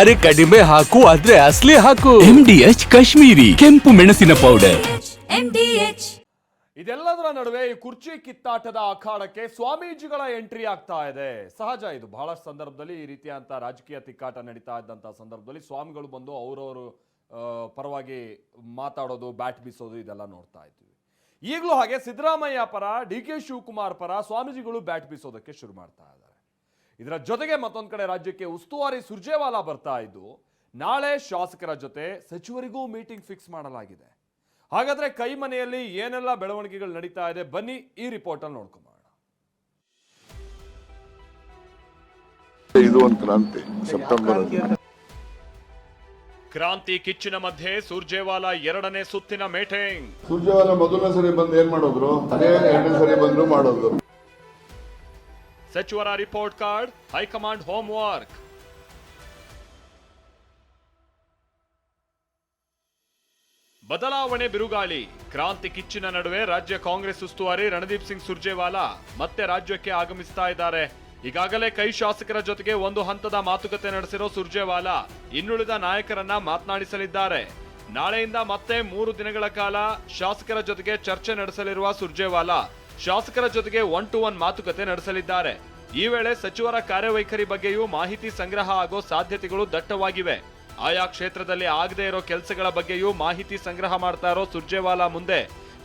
ಅರೆ ಕಡಿಮೆ ಹಾಕು ಆದ್ರೆ ಅಸ್ಲಿ ಹಾಕು. ಎಂ ಡಿ ಎಚ್ ಕಾಶ್ಮೀರಿ ಕೆಂಪು ಮೆಣಸಿನ ಪೌಡರ್ ಇದೆಲ್ಲದರ ನಡುವೆ ಈ ಕುರ್ಚಿ ಕಿತ್ತಾಟದ ಅಖಾಡಕ್ಕೆ ಸ್ವಾಮೀಜಿಗಳ ಎಂಟ್ರಿ ಆಗ್ತಾ ಇದೆ. ಸಹಜ ಇದು ಬಹಳಷ್ಟು ಸಂದರ್ಭದಲ್ಲಿ ಈ ರೀತಿಯಂತ ರಾಜಕೀಯ ತಿಕ್ಕಾಟ ನಡೀತಾ ಇದ್ದಂಥ ಸಂದರ್ಭದಲ್ಲಿ ಸ್ವಾಮಿಗಳು ಬಂದು ಅವರವರು ಪರವಾಗಿ ಮಾತಾಡೋದು ಬ್ಯಾಟ್ ಬೀಸೋದು ಇದೆಲ್ಲ ನೋಡ್ತಾ ಇದ್ವಿ. ಈಗಲೂ ಹಾಗೆ ಸಿದ್ದರಾಮಯ್ಯ ಪರ ಡಿ ಕೆ ಶಿವಕುಮಾರ್ ಪರ ಸ್ವಾಮೀಜಿಗಳು ಬ್ಯಾಟ್ ಬೀಸೋದಕ್ಕೆ ಶುರು ಮಾಡ್ತಾ ಇದ್ದಾರೆ. ಇದರ ಜೊತೆಗೆ ಮತ್ತೊಂದು ಕಡೆ ರಾಜ್ಯಕ್ಕೆ ಉಸ್ತುವಾರಿ ಸುರ್ಜೇವಾಲಾ ಬರ್ತಾ ಇದ್ದು ನಾಳೆ ಶಾಸಕರ ಜೊತೆ ಸಚಿವರಿಗೂ ಮೀಟಿಂಗ್ ಫಿಕ್ಸ್ ಮಾಡಲಾಗಿದೆ. ಹಾಗಾದ್ರೆ ಕೈ ಮನೆಯಲ್ಲಿ ಏನೆಲ್ಲ ಬೆಳವಣಿಗೆಗಳು ನಡೀತಾ ಇದೆ ಬನ್ನಿ ಈ ರಿಪೋರ್ಟ್ ಅಲ್ಲಿ ನೋಡ್ಕೊಂಬೋಣ ಇದು ಒಂದು ಕ್ರಾಂತಿ ಸೆಪ್ಟೆಂಬರ್ ಕ್ರಾಂತಿ ಕಿಚ್ಚಿನ ಮಧ್ಯೆ ಸುರ್ಜೇವಾಲಾ ಎರಡನೇ ಸುತ್ತಿನ ಮೀಟಿಂಗ್. ಸುರ್ಜೇವಾಲ ಮೊದಲನೇ ಸರಿ ಬಂದು ಏನ್ ಮಾಡೋದ್ರು? ಅದೇ ಎರಡನೇ ಸರಿ ಬಂದ್ರು ಮಾಡೋದು ಸಚಿವರ report card high command homework ಬದಲಾವಣೆ ಬಿರುಗಾಳಿ. ಕ್ರಾಂತಿ ಕಿಚ್ಚಿನ ನಡುವೆ ರಾಜ್ಯ ಕಾಂಗ್ರೆಸ್ ಉಸ್ತುವಾರಿ ರಣದೀಪ್ ಸಿಂಗ್ ಸುರ್ಜೇವಾಲಾ ಮತ್ತೆ ರಾಜ್ಯಕ್ಕೆ ಆಗಮಿಸ್ತಾ ಇದ್ದಾರೆ. ಈಗಾಗಲೇ ಕೈ ಶಾಸಕರ ಜೊತೆಗೆ ಒಂದು ಹಂತದ ಮಾತುಕತೆ ನಡೆಸಿರೋ ಸುರ್ಜೇವಾಲಾ ಇನ್ನುಳಿದ ನಾಯಕರನ್ನ ಮಾತನಾಡಿಸಲಿದ್ದಾರೆ. ನಾಳೆಯಿಂದ ಮತ್ತೆ ಮೂರು ದಿನಗಳ ಕಾಲ ಶಾಸಕರ ಜೊತೆಗೆ ಚರ್ಚೆ ನಡೆಸಲಿರುವ ಸುರ್ಜೇವಾಲಾ ಶಾಸಕರ ಜೊತೆಗೆ ಒನ್ ಟು ಒನ್ ಮಾತುಕತೆ ನಡೆಸಲಿದ್ದಾರೆ. ಈ ವೇಳೆ ಸಚಿವರ ಕಾರ್ಯವೈಖರಿ ಬಗ್ಗೆಯೂ ಮಾಹಿತಿ ಸಂಗ್ರಹ ಆಗೋ ಸಾಧ್ಯತೆಗಳು ದಟ್ಟವಾಗಿವೆ. ಆಯಾ ಕ್ಷೇತ್ರದಲ್ಲಿ ಆಗದೇ ಇರೋ ಕೆಲಸಗಳ ಬಗ್ಗೆಯೂ ಮಾಹಿತಿ ಸಂಗ್ರಹ ಮಾಡ್ತಾ ಇರೋ ಸುರ್ಜೇವಾಲಾ ಮುಂದೆ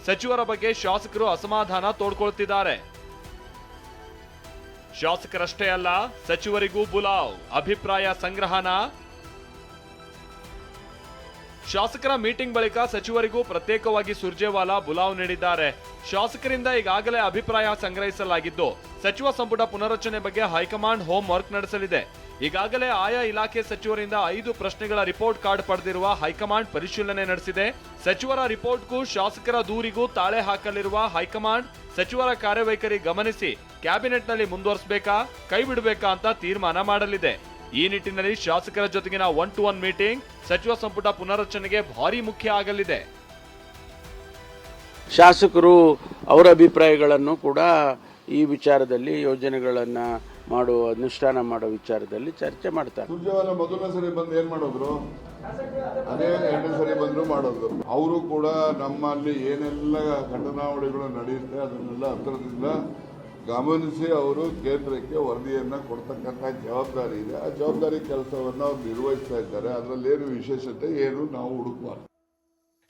ಸಚಿವರ ಬಗ್ಗೆ ಶಾಸಕರು ಅಸಮಾಧಾನ ತೋಡ್ಕೊಳ್ತಿದ್ದಾರೆ. ಶಾಸಕರಷ್ಟೇ ಅಲ್ಲ, ಸಚಿವರಿಗೂ ಬುಲಾವ್. ಅಭಿಪ್ರಾಯ ಸಂಗ್ರಹನ ಶಾಸಕರ ಮೀಟಿಂಗ್ ಬಳಿಕ ಸಚಿವರಿಗೂ ಪ್ರತ್ಯೇಕವಾಗಿ ಸುರ್ಜೇವಾಲಾ ಬುಲಾವ್ ನೀಡಿದ್ದಾರೆ. ಶಾಸಕರಿಂದ ಈಗಾಗಲೇ ಅಭಿಪ್ರಾಯ ಸಂಗ್ರಹಿಸಲಾಗಿದ್ದು, ಸಚಿವ ಸಂಪುಟ ಪುನರಚನೆ ಬಗ್ಗೆ ಹೈಕಮಾಂಡ್ ಹೋಮ್ ವರ್ಕ್ ನಡೆಸಲಿದೆ. ಈಗಾಗಲೇ ಆಯಾ ಇಲಾಖೆ ಸಚಿವರಿಂದ ಐದು ಪ್ರಶ್ನೆಗಳ ರಿಪೋರ್ಟ್ ಕಾರ್ಡ್ ಪಡೆದಿರುವ ಹೈಕಮಾಂಡ್ ಪರಿಶೀಲನೆ ನಡೆಸಿದೆ. ಸಚಿವರ ರಿಪೋರ್ಟ್ಗೂ ಶಾಸಕರ ದೂರಿಗೂ ತಾಳೆ ಹಾಕಲಿರುವ ಹೈಕಮಾಂಡ್ ಸಚಿವರ ಕಾರ್ಯವೈಖರಿ ಗಮನಿಸಿ, ಕ್ಯಾಬಿನೆಟ್ನಲ್ಲಿ ಮುಂದುವರಿಸಬೇಕಾ, ಕೈ ಬಿಡಬೇಕಾ ಅಂತ ತೀರ್ಮಾನ ಮಾಡಲಿದೆ. ಈ ನಿಟ್ಟಿನಲ್ಲಿ ಶಾಸಕರ ಜೊತೆಗಿನ ಒನ್ ಟು ಒನ್ ಮೀಟಿಂಗ್ ಸಚಿವ ಸಂಪುಟ ಪುನರಚನೆಗೆ ಭಾರಿ ಮುಖ್ಯ ಆಗಲಿದೆ. ಶಾಸಕರು ಅವರ ಅಭಿಪ್ರಾಯಗಳನ್ನು ಕೂಡ ಈ ವಿಚಾರದಲ್ಲಿ ಯೋಜನೆಗಳನ್ನು ಮಾಡುವ ಅನುಷ್ಠಾನ ಮಾಡೋ ವಿಚಾರದಲ್ಲಿ ಚರ್ಚೆ ಮಾಡ್ತಾರೆ. ಸುರ್ಜೇವಾಲ ಮೊದಲನೇ ಸರಿ ಬಂದು ಏನ್ ಮಾಡೋದ್ರು? ಅದೇ ಎರಡನೇ ಸರಿ ಬಂದ್ರು ಮಾಡೋದು ಅವರು ಕೂಡ ನಮ್ಮಲ್ಲಿ ಏನೆಲ್ಲ ಘಟನಾವಳಿಗಳು ನಡೆಯುತ್ತೆ ಅದನ್ನೆಲ್ಲ ಹತ್ತಿರದಿಂದ ಗಮನಿಸಿ ಅವರು ಕೇಂದ್ರಕ್ಕೆ ವರದಿಯನ್ನು ಕೊಡ್ತಕ್ಕಂಥ ಜವಾಬ್ದಾರಿ ಇದೆ. ಆ ಜವಾಬ್ದಾರಿ ಕೆಲಸವನ್ನು ಅವ್ರು ನಿರ್ವಹಿಸ್ತಾ ಇದ್ದಾರೆ. ಅದರಲ್ಲಿ ಏನು ವಿಶೇಷತೆ, ಏನು ನಾವು ಹುಡುಕಬಾರ್ದು.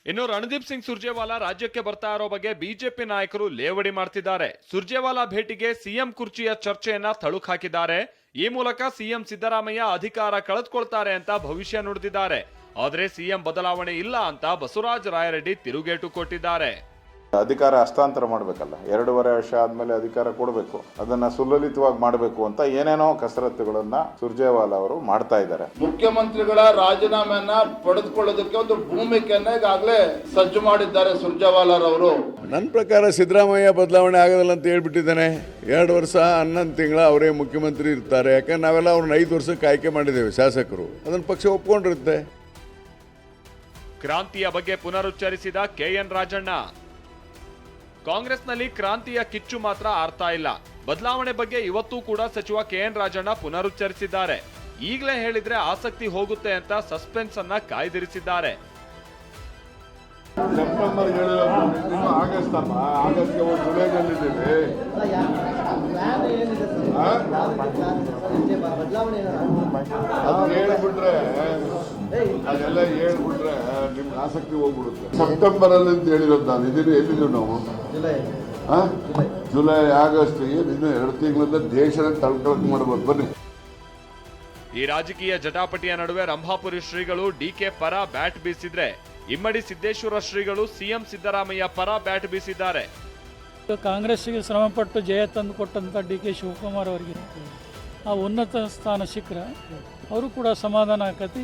ಇನ್ನು ರಣದೀಪ್ ಸಿಂಗ್ ಸುರ್ಜೇವಾಲಾ ರಾಜ್ಯಕ್ಕೆ ಬರ್ತಾ ಇರೋ ಬಗ್ಗೆ ಬಿಜೆಪಿ ನಾಯಕರು ಲೇವಡಿ ಮಾಡ್ತಿದ್ದಾರೆ. ಸುರ್ಜೇವಾಲಾ ಭೇಟಿಗೆ ಸಿಎಂ ಕುರ್ಚಿಯ ಚರ್ಚೆಯನ್ನ ತಳುಕ್ ಹಾಕಿದ್ದಾರೆ. ಈ ಮೂಲಕ ಸಿಎಂ ಸಿದ್ದರಾಮಯ್ಯ ಅಧಿಕಾರ ಕಳೆದುಕೊಳ್ತಾರೆ ಅಂತ ಭವಿಷ್ಯ ನುಡಿದಿದ್ದಾರೆ. ಆದರೆ ಸಿಎಂ ಬದಲಾವಣೆ ಇಲ್ಲ ಅಂತ ಬಸವರಾಜ ರಾಯರೆಡ್ಡಿ ತಿರುಗೇಟು ಕೊಟ್ಟಿದ್ದಾರೆ. ಅಧಿಕಾರ ಹಸ್ತಾಂತರ ಮಾಡಬೇಕಲ್ಲ. ಎರಡೂವರೆ ವರ್ಷ ಆದಮೇಲೆ ಅಧಿಕಾರ ಕೊಡಬೇಕು. ಅದನ್ನ ಸುಲಲಿತವಾಗಿ ಮಾಡಬೇಕು ಅಂತ ಏನೇನೋ ಕಸರತ್ತುಗಳನ್ನ ಸುರ್ಜೇವಾಲಾ ಅವರು ಮಾಡ್ತಾ ಇದ್ದಾರೆ. ಮುಖ್ಯಮಂತ್ರಿಗಳ ರಾಜೀನಾಮೆಯನ್ನ ಪಡೆದುಕೊಳ್ಳೋದಕ್ಕೆ ಒಂದು ಭೂಮಿಕೆಯನ್ನ ಈಗಾಗಲೇ ಸಜ್ಜು ಮಾಡಿದ್ದಾರೆ ಸುರ್ಜೇವಾಲಾರವರು. ನನ್ನ ಪ್ರಕಾರ ಸಿದ್ದರಾಮಯ್ಯ ಬದಲಾವಣೆ ಆಗೋದಿಲ್ಲ ಅಂತ ಹೇಳ್ಬಿಟ್ಟಿದ್ದಾನೆ. ಎರಡು ವರ್ಷ ಹನ್ನೊಂದು ತಿಂಗಳ ಅವರೇ ಮುಖ್ಯಮಂತ್ರಿ ಇರ್ತಾರೆ. ಯಾಕಂದ್ರೆ ನಾವೆಲ್ಲ ಅವ್ರನ್ನ ಐದು ವರ್ಷಕ್ಕೆ ಆಯ್ಕೆ ಮಾಡಿದ್ದೇವೆ ಶಾಸಕರು. ಅದನ್ನ ಪಕ್ಷ ಒಪ್ಕೊಂಡಿರುತ್ತೆ. ಕ್ರಾಂತಿಯ ಬಗ್ಗೆ ಪುನರುಚ್ಚರಿಸಿದ ಕೆಎನ್ ರಾಜಣ್ಣ. ಕಾಂಗ್ರೆಸ್ನಲ್ಲಿ ಕ್ರಾಂತಿಯ ಕಿಚ್ಚು ಮಾತ್ರ ಆರ್ತಾ ಇಲ್ಲ. ಬದಲಾವಣೆ ಬಗ್ಗೆ ಇವತ್ತೂ ಕೂಡ ಸಚಿವ ಕೆ ಎನ್ ರಾಜಣ್ಣ ಪುನರುಚ್ಚರಿಸಿದ್ದಾರೆ. ಈಗಲೇ ಹೇಳಿದ್ರೆ ಆಸಕ್ತಿ ಹೋಗುತ್ತೆ ಅಂತ ಸಸ್ಪೆನ್ಸ್ ಅನ್ನ ಕಾಯ್ದಿರಿಸಿದ್ದಾರೆ. ಸೆಪ್ಟೆಂಬರ್ ಇನ್ನು ಆಗಸ್ಟ್ ಅಮ್ಮ ಆಗಸ್ಟ್ಗೆ ಒಂದು ಜುಲೈನಲ್ಲಿದ್ದೇವೆ ಅದು ಹೇಳ್ಬಿಟ್ರೆ ಅದೆಲ್ಲ ಹೇಳ್ಬಿಟ್ರೆ ನಿಮ್ಗೆ ಆಸಕ್ತಿ ಹೋಗ್ಬಿಡುತ್ತೆ. ಸೆಪ್ಟೆಂಬರ್ ಅಲ್ಲಿ ಅಂತ ಹೇಳಿರೋದು ನಾನು ಇದೀನಿ ಎಲ್ಲಿದ್ದೀವಿ ನಾವು? ಜುಲೈ. ಆಗಸ್ಟ್ ಏನು ಇನ್ನು ಎರಡು ತಿಂಗಳಿಂದ ದೇಶನ ತಳ್ಕೊಳಕ್ ಮಾಡ್ಬೋದು. ಬನ್ನಿ. ಈ ರಾಜಕೀಯ ಜಟಾಪಟಿಯ ನಡುವೆ ರಂಭಾಪುರಿ ಶ್ರೀಗಳು ಡಿಕೆ ಪರ ಬ್ಯಾಟ್ ಬೀಸಿದ್ರೆ ಇಮ್ಮಡಿ ಸಿದ್ದೇಶ್ವರ ಶ್ರೀಗಳು ಸಿಎಂ ಸಿದ್ದರಾಮಯ್ಯ ಪರ ಬ್ಯಾಟ್ ಬೀಸಿದ್ದಾರೆ. ಕಾಂಗ್ರೆಸ್ಸಿಗೆ ಶ್ರಮಪಟ್ಟು ಜಯ ತಂದು ಕೊಟ್ಟಂಥ ಡಿ ಕೆ ಶಿವಕುಮಾರ್ ಅವರಿಗೆ ಆ ಉನ್ನತ ಸ್ಥಾನ ಸಿಕ್ಕರೆ ಅವರು ಕೂಡ ಸಮಾಧಾನ ಆಕತಿ.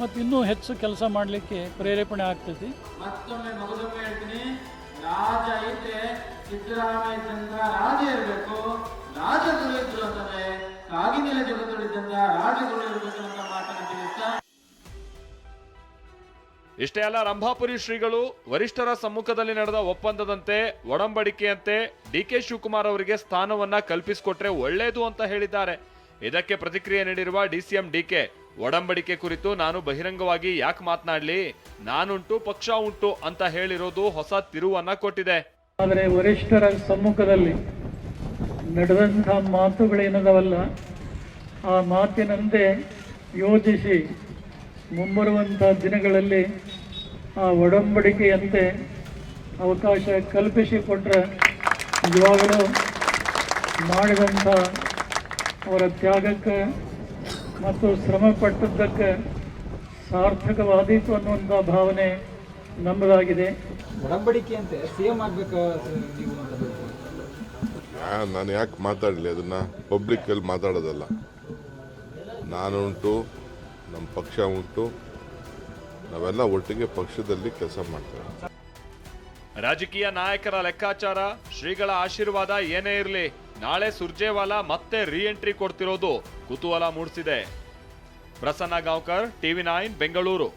ಮತ್ತು ಇನ್ನೂ ಹೆಚ್ಚು ಕೆಲಸ ಮಾಡಲಿಕ್ಕೆ ಪ್ರೇರೇಪಣೆ ಆಗ್ತೈತಿ. ಮತ್ತೊಮ್ಮೆ ಮಗದೊಮ್ಮೆ ಹೇಳ್ತೀನಿ. ರಾಜ ಇದ್ರೆ ಸಿದ್ದರಾಮಯ್ಯ ಚಂದ್ರ ರಾಜ ಇರಬೇಕು. ರಾಜ ಇದ್ರು ಅಂತಂದ್ರೆ ಕಾಗಿನೆಲ ಜಗತ್ತುಳಿದ್ದಂತ ರಾಜಗುರು ಇರಬೇಕು ಅಂತ ಮಾತನ್ನು ತಿಳಿಸ್ತಾ ಇಷ್ಟೇ ಅಲ್ಲ ರಂಭಾಪುರಿ ಶ್ರೀಗಳು ವರಿಷ್ಠರ ಸಮ್ಮುಖದಲ್ಲಿ ನಡೆದ ಒಪ್ಪಂದದಂತೆ ಒಡಂಬಡಿಕೆಯಂತೆ ಡಿ ಕೆ ಶಿವಕುಮಾರ್ ಅವರಿಗೆ ಸ್ಥಾನವನ್ನ ಕಲ್ಪಿಸಿಕೊಟ್ರೆ ಒಳ್ಳೆಯದು ಅಂತ ಹೇಳಿದ್ದಾರೆ. ಇದಕ್ಕೆ ಪ್ರತಿಕ್ರಿಯೆ ನೀಡಿರುವ ಡಿಸಿಎಂ ಡಿಕೆ ಒಡಂಬಡಿಕೆ ಕುರಿತು ನಾನು ಬಹಿರಂಗವಾಗಿ ಯಾಕೆ ಮಾತನಾಡಲಿ? ನಾನುಂಟು ಪಕ್ಷ ಉಂಟು ಅಂತ ಹೇಳಿರೋದು ಹೊಸ ತಿರುವನ್ನ ಕೊಟ್ಟಿದೆ. ಆದರೆ ವರಿಷ್ಠರ ಸಮ್ಮುಖದಲ್ಲಿ ನಡೆದಂತಹ ಮಾತುಗಳೇನದವಲ್ಲ, ಆ ಮಾತಿನಂತೆ ಯೋಜಿಸಿ ಮುಂಬರುವಂತಹ ದಿನಗಳಲ್ಲಿ ಆ ಒಡಂಬಡಿಕೆಯಂತೆ ಅವಕಾಶ ಕಲ್ಪಿಸಿಕೊಟ್ರೆ ನಿಜವಾಗಲೂ ಮಾಡಿದಂಥ ಅವರ ತ್ಯಾಗಕ್ಕೆ ಮತ್ತು ಶ್ರಮ ಪಟ್ಟದ್ದಕ್ಕೆ ಸಾರ್ಥಕವಾದೀತು ಅನ್ನುವಂಥ ಭಾವನೆ ನಮ್ಮದಾಗಿದೆ ಒಡಂಬಡಿಕೆಯಂತೆ ಸಿಎಂ ಆಗ್ಬೇಕು. ನಾನು ಯಾಕೆ ಮಾತಾಡಲಿ? ಅದನ್ನ ಪಬ್ಲಿಕ್ಕಲ್ಲಿ ಮಾತಾಡೋದಲ್ಲ. ನಾನುಂಟು ನಮ್ಮ ಪಕ್ಷ ಉಂಟು. ನಾವೆಲ್ಲ ಒಟ್ಟಿಗೆ ಪಕ್ಷದಲ್ಲಿ ಕೆಲಸ ಮಾಡ್ತೇವೆ. ರಾಜಕೀಯ ನಾಯಕರ ಲೆಕ್ಕಾಚಾರ ಶ್ರೀಗಳ ಆಶೀರ್ವಾದ ಏನೇ ಇರಲಿ. ನಾಳೆ ಸುರ್ಜೇವಾಲಾ ಮತ್ತೆ ರೀ ಎಂಟ್ರಿ ಕೊಡ್ತಿರೋದು ಕುತೂಹಲ ಮೂಡಿಸಿದೆ. Prasanna Gaonkar TV nine Bengaluru.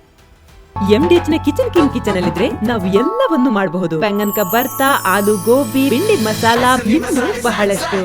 ಎಂಡಿಎಚ್ನ kitchen king kitchen ಅಲ್ಲಿದ್ರೆ ನಾವು ಎಲ್ಲವನ್ನು ಮಾಡಬಹುದು. ಬೆಂಗನ್ ಬರ್ತಾ ಆಲೂ ಗೋಬಿ ಬಿಂಡಿ ಮಸಾಲಾ ಇನ್ನೂ ಬಹಳಷ್ಟು.